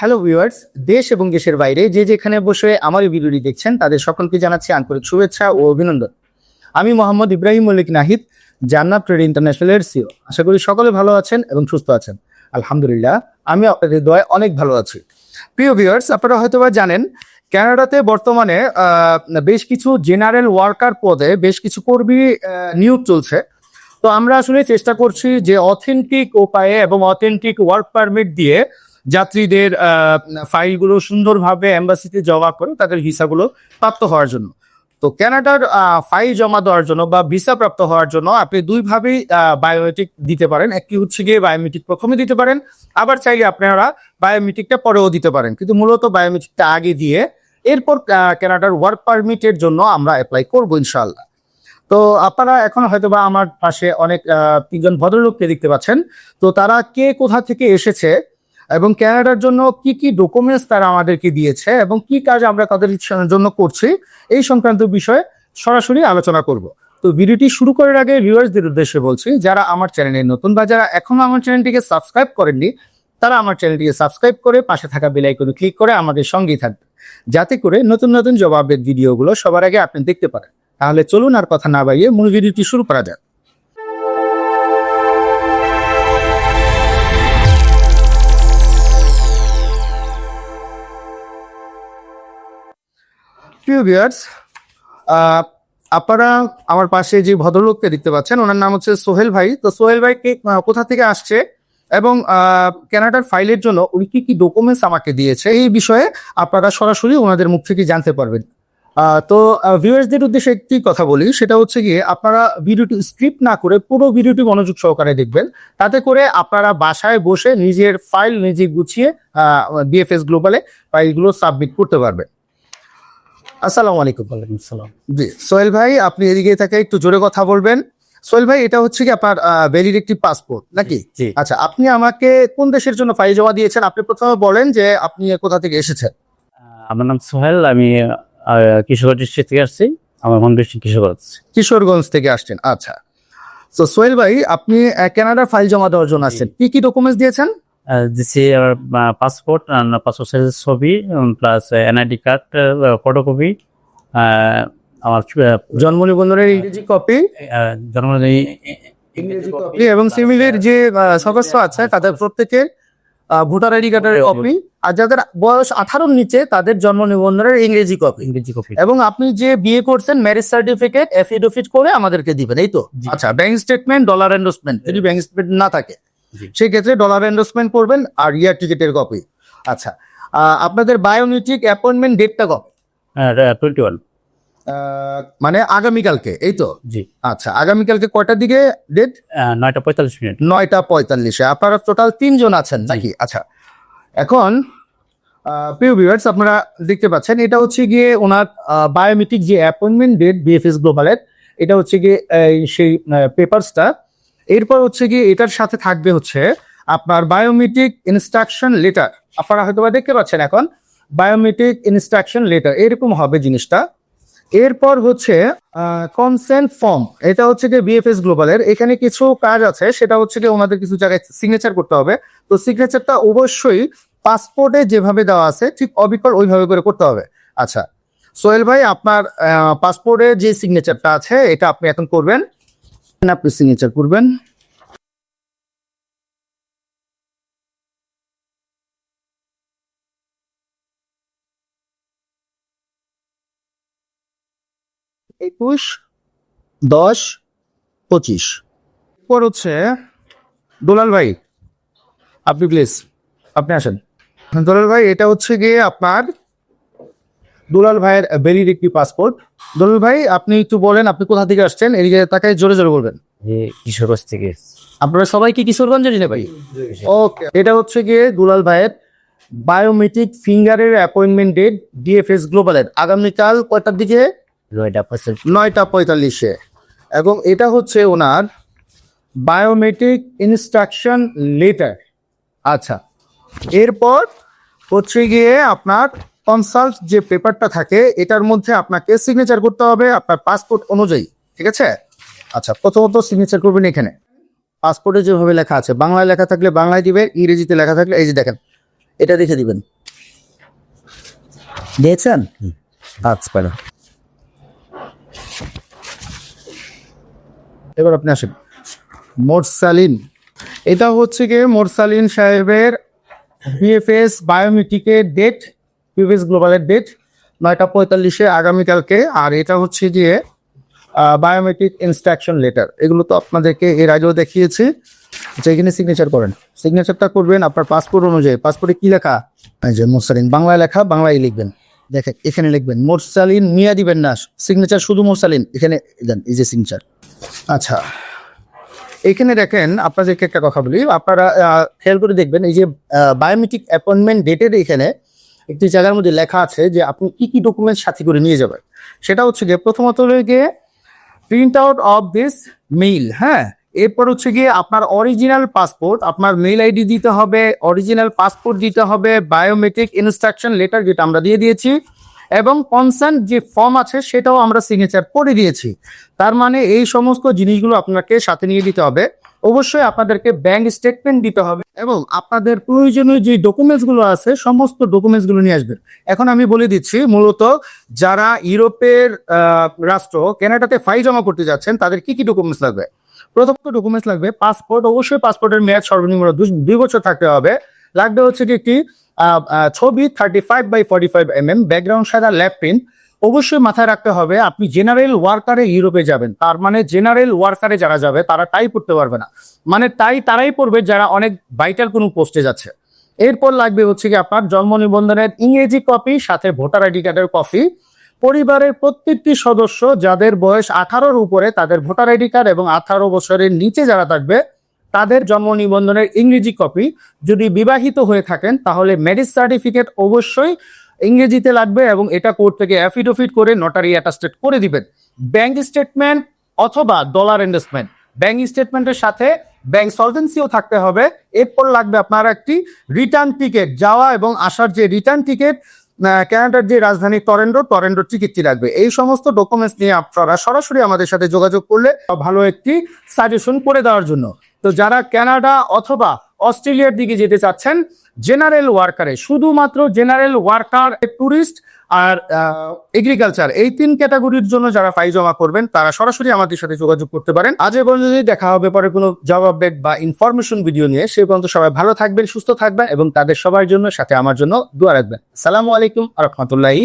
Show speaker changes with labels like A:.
A: Hello viewers দেশ এবং দেশের বাইরে যে যেখানে বসে আমার এই ভিডিওটি দেখছেন, তাদের সকলকে জানাচ্ছি আন্তরিক শুভেচ্ছা ও অভিনন্দন। আমি মোহাম্মদ ইব্রাহিম মল্লিক নাহিদ, জান্নাত ট্রেড ইন্টারন্যাশনালের সিও আশা করি সকলে ভালো আছেন এবং সুস্থ আছেন। আলহামদুলিল্লাহ, আমি আপনাদের দয় অনেক ভালো আছি। প্রিয় ভিউয়ার্স আপনারা হয়তোবা জানেন কানাডাতে বর্তমানে বেশ কিছু জেনারেল ওয়ার্কার পদে বেশ কিছু কর্মী নিয়োগ চলছে। তো আমরা আসলে চেষ্টা করছি যে অথেন্টিক উপায়ে এবং অথেন্টিক ওয়ার্ক পারমিট দিয়ে যাত্রীদের ফাইলগুলো সুন্দরভাবে এম্বাসিতে জমা করে তাদের ভিসাগুলো প্রাপ্ত হওয়ার জন্য। তো কানাডার আহ, ফাইল জমা দেওয়ার জন্য বা ভিসা প্রাপ্ত হওয়ার জন্য আপনি দুইভাবেই বায়োমেট্রিক দিতে পারেন। একটি হচ্ছে গিয়ে বায়োমেট্রিক প্রথমে দিতে পারেন আবার চাইলে আপনারা বায়োমেট্রিকটা পরেও দিতে পারেন। কিন্তু মূলত বায়োমেট্রিকটা আগে দিয়ে এরপর আহ, কানাডার ওয়ার্ক পারমিটের জন্য আমরা অ্যাপ্লাই করব ইনশাল্লাহ তো আপনারা এখন হয়তো বা আমার পাশে অনেক তিনজন ভদ্রলোককে দেখতে পাচ্ছেন। তো তারা কে কোথা থেকে এসেছে এবং ক্যানাডার জন্য কি কি ডকুমেন্টস তারা আমাদেরকে দিয়েছে এবং কি কাজ আমরা তাদের জন্য করছি, এই সংক্রান্ত বিষয়ে সরাসরি আলোচনা করব। তো ভিডিওটি শুরু করার আগে ভিউয়ার্সদের উদ্দেশ্যে বলছি, যারা আমার চ্যানেলে নতুন বা যারা এখনও আমার চ্যানেলটিকে সাবস্ক্রাইব করেননি, তারা আমার চ্যানেলটিকে সাবস্ক্রাইব করে পাশে থাকা বেল আইকনে ক্লিক করে আমাদের সঙ্গেই থাকবে। যাতে করে নতুন নতুন জবাবের ভিডিওগুলো সবার আগে আপনি দেখতে পারেন। তাহলে চলুন আর কথা না বাড়িয়ে মূল ভিডিওটি শুরু করা যাক। প্রিয় ভিউয়ার্স আপনারা আমার পাশে যে ভদ্রলোককে দেখতে পাচ্ছেন ওনার নাম হচ্ছে সোহেল ভাই। তো সোহেল ভাই কোথা থেকে আসছে এবং আহ, কানাডার ফাইলের জন্য উনি কি কি ডকুমেন্টস আমাকে দিয়েছে এই বিষয়ে আপনারা সরাসরি ওনাদের মুখ থেকে জানতে পারবেন। তো ভিউয়ার্সদের উদ্দেশ্যে একটি কথা বলি সেটা হচ্ছে গিয়ে আপনারা ভিডিওটি স্ক্রিপ্ট না করে পুরো ভিডিওটি মনোযোগ সহকারে দেখবেন। তাতে করে আপনারা বাসায় বসে নিজের ফাইল নিজে গুছিয়ে বিএফএস গ্লোবালে ফাইলগুলো সাবমিট করতে পারবেন। আসসালামু আলাইকুম
B: ওয়ালাইকুম
A: জি সোহেল ভাই আপনি এদিকে থেকে একটু জোরে কথা বলবেন। সোহেল ভাই এটা হচ্ছে কি আপনার ভ্যালিড একটি পাসপোর্ট নাকি?
B: জি।
A: আচ্ছা আপনি আমাকে কোন দেশের জন্য ফাইল জমা দিয়েছেন? আপনি প্রথমে বলেন যে আপনি কোথা থেকে এসেছেন।
B: আমার নাম সোহেল আমি কিশোরগঞ্জ ডিস্ট্রিক্ট থেকে আসছি। আমার হোম ডিস্ট্রিক্ট কিশোরগঞ্জ।
A: কিশোরগঞ্জ থেকে আসছেন আচ্ছা। তো সোহেল ভাই আপনি কানাডার ফাইল জমা দেওয়ার জন্য আসছেন। কি কি ডকুমেন্টস দিয়েছেন?
B: দিচ্ছি পাসপোর্ট পাসপোর্ট সাইজের ছবি প্লাস এনআইডি কার্ড ফটোকপি আমার
A: জন্ম নিবন্ধনের ইংরেজি কপি
B: জন্ম
A: ইংরেজি কপি এবং সিভিলের যে সদস্য আছে তাদের প্রত্যেকের ভোটার আইডি কার্ডের কপি আর যাদের বয়স আঠারোর নিচে তাদের জন্ম নিবন্ধনের ইংরেজি কপি
B: ইংরেজি কপি
A: এবং আপনি যে বিয়ে করছেন ম্যারেজ সার্টিফিকেট এফিডেভিট করে আমাদেরকে দিবেন এই তো? আচ্ছা ব্যাংক স্টেটমেন্ট ডলার এন্ডোসমেন্ট যদি ব্যাংক স্টেটমেন্ট না থাকে।
B: জি।
A: সেই ক্ষেত্রে ডলার এন্ডোসমেন্ট করবেন আর ইয়ার টিকিটের কপি আচ্ছা আপনাদের বায়োমেট্রিক অ্যাপয়েন্টমেন্ট ডেটটা
B: টোয়েন্টি ওয়ান
A: মানে আগামীকালকে এই তো?
B: জি।
A: আচ্ছা আগামীকালকে কয়টার দিকে ডেট
B: নয়টা পঁয়তাল্লিশ মিনিট।
A: নয়টা পঁয়তাল্লিশে। আপনারা টোটাল তিনজন আছেন নাকি? আচ্ছা এখন প্রিয় ভিউয়ার্স আপনারা দেখতে পাচ্ছেন এটা হচ্ছে গিয়ে ওনার বায়োমেট্রিক যে অ্যাপয়েন্টমেন্ট ডেট বিএফএস গ্লোবালের এটা হচ্ছে গিয়ে সেই পেপারসটা এরপর হচ্ছে গিয়ে এটার সাথে থাকবে হচ্ছে আপনার বায়োমেট্রিক ইনস্ট্রাকশন লেটার আপনারা হয়তো বা দেখতে পাচ্ছেন এখন বায়োমেট্রিক ইনস্ট্রাকশন লেটার এরকম হবে জিনিসটা। এরপর হচ্ছে কনসেন্ট ফর্ম এটা হচ্ছে গিয়ে বিএফএস গ্লোবালের এখানে কিছু কাজ আছে, সেটা হচ্ছে গিয়ে ওনাদের কিছু জায়গায় সিগনেচার করতে হবে। তো সিগনেচারটা অবশ্যই পাসপোর্টে যেভাবে দেওয়া আছে, ঠিক অবিকল ওইভাবে করে করতে হবে। আচ্ছা সোহেল ভাই, আপনার পাসপোর্টে যে সিগনেচারটা আছে, এটা আপনি এখন করবেন। আপনি সিগনেচার করবেন। একুশ, দশ, পঁচিশ। এরপর হচ্ছে দোলাল ভাই, আপনি প্লিজ আপনি আসেন। দোলাল ভাই, এটা হচ্ছে গিয়ে আপনার দুলাল ভাইয়ের বেরির একটি পাসপোর্ট দুলাল ভাই আপনি একটু বলেন আপনি কোথা থেকে আসছেন? এদিকে তাকে জোরে জোরে বলবেন।
B: কিশোরগঞ্জ থেকে।
A: আপনারা সবাই কি কিশোরগঞ্জের ভাই ওকে এটা হচ্ছে গিয়ে দুলাল ভাইয়ের বায়োমেট্রিক ফিঙ্গারের অ্যাপয়েন্টমেন্ট ডেট ডিএফএস গ্লোবালের আগামীকাল কয়টার দিকে?
B: নয়টা পঁয়তাল্লিশ।
A: নয়টা পঁয়তাল্লিশে। এবং এটা হচ্ছে ওনার বায়োমেট্রিক ইনস্ট্রাকশন লেটার আচ্ছা এরপর হচ্ছে গিয়ে আপনার কনসাল্ট যে পেপারটা থাকে, এটার মধ্যে আপনাকে সিগনেচার করতে হবে আপনার পাসপোর্ট অনুযায়ী, ঠিক আছে? আচ্ছা প্রথমত সিগনেচার করবেন এখানে। পাসপোর্টে যেভাবে লেখা আছে, বাংলায় লেখা থাকলে বাংলায় দিবে ইংরেজিতে লেখা থাকলে এই যে দেখেন, এটা দেখে দিবেন। দিয়েছেন? আচ্ছা এবার আপনি আসেন। মোরসালিন, এটা হচ্ছে গিয়ে মোরসালিন সাহেবের বিএফএস বায়োমেট্রিকের ডেট বিএফএস গ্লোবালের ডেট নয়টা পঁয়তাল্লিশে আগামীকালকে। আর এটা হচ্ছে গিয়ে বায়োমেট্রিক ইনস্ট্রাকশন লেটার এগুলো তো আপনাদেরকে এর আগেও দেখিয়েছি। আচ্ছা এখানে সিগনেচার করেন। সিগনেচারটা করবেন আপনার পাসপোর্ট অনুযায়ী। পাসপোর্টে কি লেখা? যে মোরসালিন। বাংলায় লেখা, বাংলায় লিখবেন। দেখেন, এখানে লিখবেন, মোরসালিন মিয়া দিবেন না। সিগনেচার শুধু মোরসালিন। এখানে দেন, এই যে সিগনেচার আচ্ছা। এখানে দেখেন, আপনাদেরকে একটা কথা বলি। আপনারা খেয়াল করে দেখবেন, এই যে বায়োমেট্রিক অ্যাপয়েন্টমেন্ট ডেটের এখানে একটি জায়গার মধ্যে লেখা আছে যে আপনি কি কি ডকুমেন্ট সাথে করে নিয়ে যাবেন। সেটা হচ্ছে গিয়ে প্রথমত গিয়ে print out of this mail হ্যাঁ? এরপর হচ্ছে গিয়ে আপনার অরিজিনাল পাসপোর্ট আপনার মেইল আইডি দিতে হবে অরিজিনাল পাসপোর্ট দিতে হবে বায়োমেট্রিক ইনস্ট্রাকশন লেটার যেটা আমরা দিয়ে দিয়েছি, এবং কনসার্ন যে ফর্ম আছে সেটাও আমরা সিগনেচার করে দিয়েছি। তার মানে এই সমস্ত জিনিসগুলো আপনাকে সাথে নিয়ে দিতে হবে। অবশ্যই আপনাদেরকে ব্যাংক স্টেটমেন্ট দিতে হবে। এবং আপনাদের প্রয়োজনীয় যে ডকুমেন্টসগুলো আছে, সমস্ত ডকুমেন্টসগুলো নিয়ে আসবেন। এখন আমি বলে দিচ্ছি, মূলত যারা ইউরোপের রাষ্ট্র, কানাডাতে ফাইল জমা করতে যাচ্ছেন, তাদের কি কি ডকুমেন্টস লাগবে? প্রথমত ডকুমেন্টস লাগবে পাসপোর্ট অবশ্যই পাসপোর্টের মেয়াদ সর্বনিম্ন দুই- বছর থাকতে হবে। লাগবে হচ্ছে কি একটি ছবি thirty five by forty five M M background সাদা ল্যাপ প্রিন্ট অবশ্যই মাথায় রাখতে হবে, আপনি জেনারেল ওয়ার্কারে ইউরোপে যাবেন। তার মানে জেনারেল ওয়ার্কারে যারা যাবে, তারা টাই পড়তে পারবে না। মানে তাই, তারাই পড়বে যারা অনেক ভাইটাল কোনো পোস্টে যাচ্ছে। এরপর লাগবে হচ্ছে কি আপনার জন্ম নিবন্ধনের ইংরেজি কপি সাথে ভোটার আইডি কার্ডের কপি পরিবারের প্রত্যেকটি সদস্য যাদের বয়স আঠারোর উপরে, তাদের ভোটার আইডি কার্ড এবং আঠারো বছরের নিচে যারা থাকবে, তাদের জন্ম নিবন্ধনের ইংরেজি কপি যদি বিবাহিত হয়ে থাকেন, তাহলে ম্যারেজ সার্টিফিকেট অবশ্যই ইংরেজিতে লাগবে এবং এটা কোর্ট থেকে অ্যাফিডোফিট করে নোটারি অ্যাটাস্টেড করে দিবেন। ব্যাংক স্টেটমেন্ট অথবা ডলার ইনভেস্টমেন্ট ব্যাংক স্টেটমেন্টের সাথে ব্যাংক সলভেন্সিও থাকতে হবে। এরপর লাগবে আপনার একটি রিটার্ন টিকিট যাওয়া এবং আসার যে রিটার্ন টিকিট ক্যানাডার যে রাজধানী টরেন্ডো টরেন্ডো টিকিটটি লাগবে। এই সমস্ত ডকুমেন্টস নিয়ে আপনারা সরাসরি আমাদের সাথে যোগাযোগ করলে ভালো একটি সাজেশন করে দেওয়ার জন্য। তো যারা কানাডা অথবা অস্ট্রেলিয়ার দিকে যেতে চাচ্ছেন জেনারেল ওয়ার্কারে। শুধুমাত্র জেনারেল ওয়ার্কার ট্যুরিস্ট আর এগ্রিকালচার এই তিন ক্যাটাগরির জন্য যারা ফাইল জমা করবেন, তারা সরাসরি আমাদের সাথে যোগাযোগ করতে পারেন। আজ এ পর্যন্ত যদি দেখা হবে পরে কোনো জবাব বা ইনফরমেশন ভিডিও নিয়ে। সে পর্যন্ত সবাই ভালো থাকবেন, সুস্থ থাকবেন এবং তাদের সবার জন্য, সাথে আমার জন্য দোয়া রাখবেন। সালামু আলাইকুম রহমতুল্লাহি